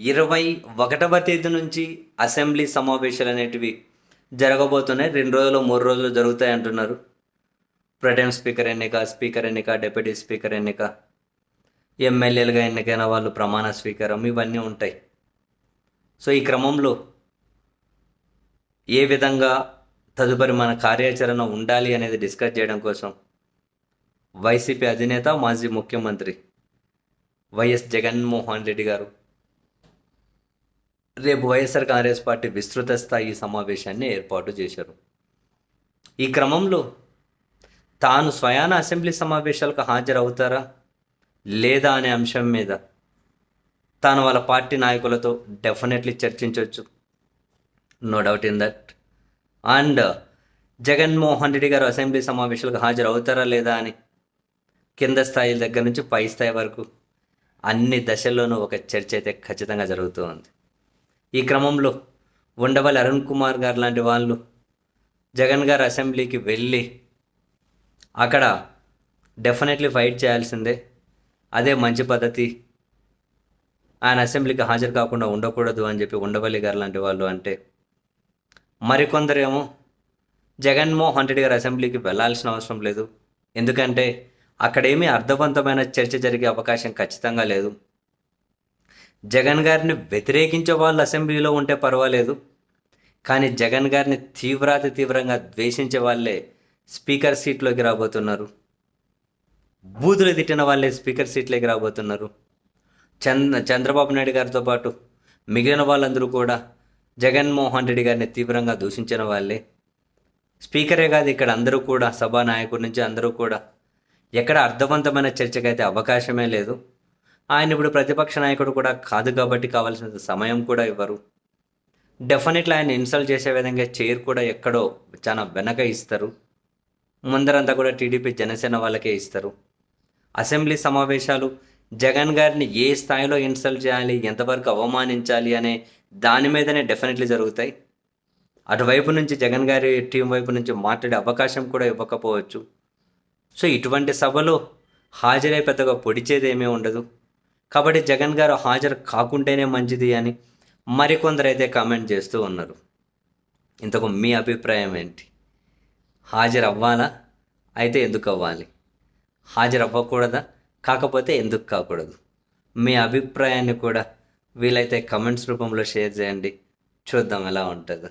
ఇరవై ఒకటవ తేదీ నుంచి అసెంబ్లీ సమావేశాలు అనేటివి జరగబోతున్నాయి. రెండు రోజులు మూడు రోజులు జరుగుతాయి అంటున్నారు. ప్రటైమ్ స్పీకర్ ఎన్నిక స్పీకర్ ఎన్నిక డిప్యూటీ స్పీకర్ ఎన్నిక ఎమ్మెల్యేలుగా ఎన్నికైన వాళ్ళు ప్రమాణ స్వీకారం ఇవన్నీ ఉంటాయి. సో ఈ క్రమంలో ఏ విధంగా తదుపరి మన కార్యాచరణ ఉండాలి అనేది డిస్కస్ చేయడం కోసం వైసీపీ అధినేత మాజీ ముఖ్యమంత్రి వైఎస్ జగన్మోహన్ రెడ్డి గారు రేపు వైఎస్ఆర్ కాంగ్రెస్ పార్టీ విస్తృత స్థాయి సమావేశాన్ని ఏర్పాటు చేశారు. ఈ క్రమంలో తాను స్వయాన అసెంబ్లీ సమావేశాలకు హాజరవుతారా? లేదా అనే అంశం మీద తాను వాళ్ళ పార్టీ నాయకులతో definitely చర్చించవచ్చు no doubt in that. And Jaganmohan Reddy garu assembly సమావేశాలకు హాజరవుతారా లేదా అని కింద స్థాయి దగ్గర నుంచి పై స్థాయి వరకు అన్ని దశల్లోనూ ఒక చర్చ అయితే ఖచ్చితంగా జరుగుతూ ఉంది. ఈ క్రమంలో ఉండవల్లి అరుణ్ కుమార్ గారు లాంటి వాళ్ళు జగన్ గారు అసెంబ్లీకి వెళ్ళి అక్కడ డెఫినెట్లీ ఫైట్ చేయాల్సిందే. అదే మంచి పద్ధతి. ఆయన అసెంబ్లీకి హాజరు కాకుండా ఉండకూడదు అని చెప్పి ఉండవల్లి గారు లాంటి వాళ్ళు అంటే మరికొందరేమో జగన్మోహన్ రెడ్డి గారు అసెంబ్లీకి వెళ్ళాల్సిన అవసరం లేదు. ఎందుకంటే అక్కడేమీ అర్థవంతమైన చర్చ జరిగే అవకాశం ఖచ్చితంగా లేదు. జగన్ గారిని వ్యతిరేకించే వాళ్ళు అసెంబ్లీలో ఉంటే పర్వాలేదు. కానీ జగన్ గారిని తీవ్రాతి తీవ్రంగా ద్వేషించే వాళ్ళే స్పీకర్ సీట్లోకి రాబోతున్నారు. బూతులు తిట్టిన వాళ్ళే స్పీకర్ సీట్లోకి రాబోతున్నారు. చంద్ర చంద్రబాబు నాయుడు గారితో పాటు మిగిలిన వాళ్ళందరూ కూడా జగన్మోహన్ రెడ్డి గారిని తీవ్రంగా దూషించిన వాళ్ళే. స్పీకరే కాదు ఇక్కడ అందరూ కూడా సభా నాయకుడి నుంచి అందరూ కూడా. ఎక్కడ అర్థవంతమైన చర్చకైతే అవకాశమే లేదు. ఆయన ఇప్పుడు ప్రతిపక్ష నాయకుడు కూడా కాదు కాబట్టి కావాల్సిన సమయం కూడా ఇవ్వరు. డెఫినెట్లీ ఆయన ఇన్సల్ట్ చేసే విధంగా చైర్ కూడా ఎక్కడో చాలా వెనక ఇస్తారు. ముందరంతా కూడా టీడీపీ జనసేన వాళ్ళకే ఇస్తారు. అసెంబ్లీ సమావేశాలు జగన్ గారిని ఏ స్థాయిలో ఇన్సల్ట్ చేయాలి ఎంతవరకు అవమానించాలి అనే దాని మీదనే డెఫినెట్లీ జరుగుతాయి. అటువైపు నుంచి జగన్ గారి టీం వైపు నుంచి మాట్లాడే అవకాశం కూడా ఇవ్వకపోవచ్చు. సో ఇటువంటి సభలో హాజరై పెద్దగా పొడిచేది ఏమీ ఉండదు. కాబట్టి జగన్ గారు హాజరు కాకుంటేనే మంచిది అని మరికొందరు అయితే కామెంట్ చేస్తూ ఉన్నారు. ఇంతకు మీ అభిప్రాయం ఏంటి? హాజరు అవ్వాలా అయితే ఎందుకు అవ్వాలి? హాజరు అవ్వకూడదా కాకపోతే ఎందుకు కాకూడదు? మీ అభిప్రాయాన్ని కూడా వీలైతే కమెంట్స్ రూపంలో షేర్ చేయండి. చూద్దాం ఎలా ఉంటుందో.